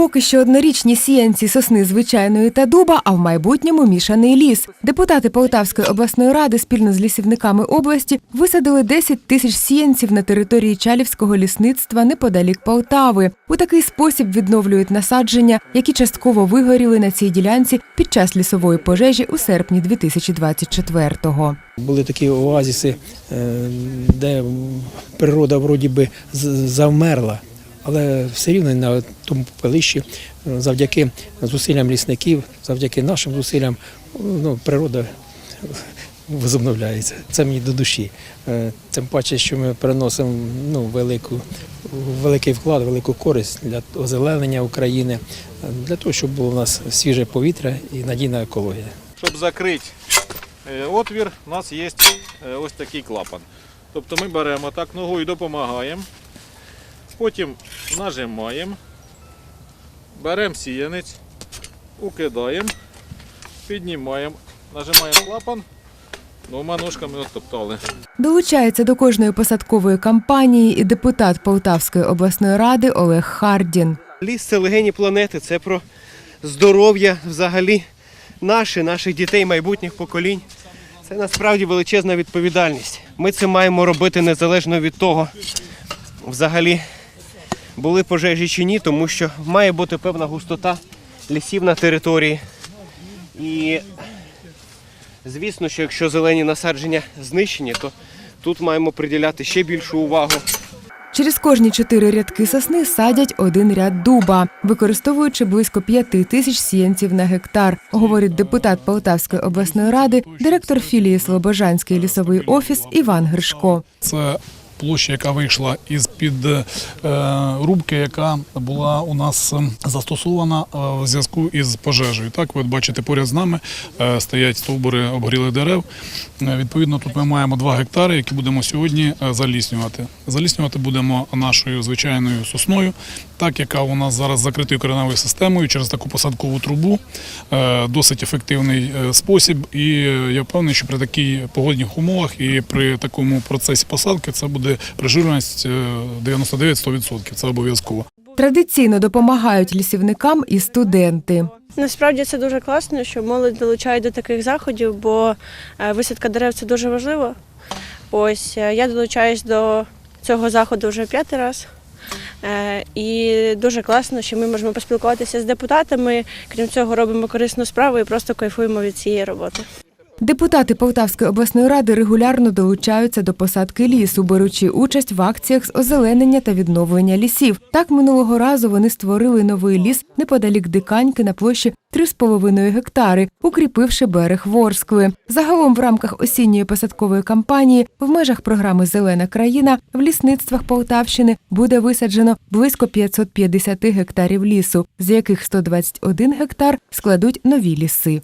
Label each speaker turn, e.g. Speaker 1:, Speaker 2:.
Speaker 1: Поки що однорічні сіянці сосни звичайної та дуба, а в майбутньому мішаний ліс. Депутати Полтавської обласної ради спільно з лісівниками області висадили 10 тисяч сіянців на території Чалівського лісництва неподалік Полтави. У такий спосіб відновлюють насадження, які частково вигоріли на цій ділянці під час лісової пожежі у серпні 2024-го.
Speaker 2: Були такі оазіси, е, де природа вроді би завмерла, але все рівно на тому попелищі, е, завдяки зусиллям лісників, завдяки нашим зусиллям, ну, природа возобновляється. Це мені до душі. Е, Тим паче, що ми приносимо ну, велику, великий вклад, велику користь для озеленення України, для того, щоб було у нас свіже повітря і надійна екологія.
Speaker 3: Щоб закрити е, отвір, у нас є ось такий клапан. Тобто ми беремо так ногою допомагаємо, потім нажимаємо, беремо сіянець, укидаємо, піднімаємо, нажимаємо клапан, двома ножками оттоптали.
Speaker 1: Долучається до кожної посадкової кампанії і депутат Полтавської обласної ради Олег Хардін.
Speaker 4: Ліс це легені планети, це про здоров'я взагалі наше, наших дітей, майбутніх поколінь. Це насправді величезна відповідальність. Ми це маємо робити незалежно від того, взагалі були пожежі чи ні, тому що має бути певна густота лісів на території. І звісно, що якщо зелені насадження знищені, то тут маємо приділяти ще більшу увагу.
Speaker 1: Через кожні чотири рядки сосни садять один ряд дуба, використовуючи близько п'яти тисяч сіянців на гектар, говорить депутат Полтавської обласної ради, директор філії Слобожанський лісовий офіс Іван Гришко.
Speaker 5: Це площа, яка вийшла із під е, рубки, яка була у нас е, застосована е, в зв'язку із пожежею. Так, ви бачите, поряд з нами е, стоять стовбури обгорілих дерев. Е, Відповідно, тут ми маємо 2 гектари, які будемо сьогодні е, заліснювати. Заліснювати будемо нашою звичайною сосною, так яка у нас зараз закритою кореневою системою через таку посадкову трубу. Е, Досить ефективний е, спосіб. І е, я впевнений, що при таких погодних умовах і при такому процесі посадки це буде прижиреність е, 99-100%. Це обов'язково.
Speaker 1: Традиційно допомагають лісівникам і студенти.
Speaker 6: Насправді це дуже класно, що молодь долучають до таких заходів, бо висадка дерев це дуже важливо. Ось я долучаюсь до цього заходу вже п'ятий раз. Е, І дуже класно, що ми можемо поспілкуватися з депутатами. Крім цього, робимо корисну справу і просто кайфуємо від цієї роботи.
Speaker 1: Депутати Полтавської обласної ради регулярно долучаються до посадки лісу, беручи участь в акціях з озеленення та відновлення лісів. Так минулого разу вони створили новий ліс неподалік Диканьки на площі 3,5 гектари, укріпивши берег Ворскли. Загалом в рамках осінньої посадкової кампанії в межах програми Зелена країна в лісництвах Полтавщини буде висаджено близько 550 гектарів лісу, з яких 121 гектар складуть нові ліси.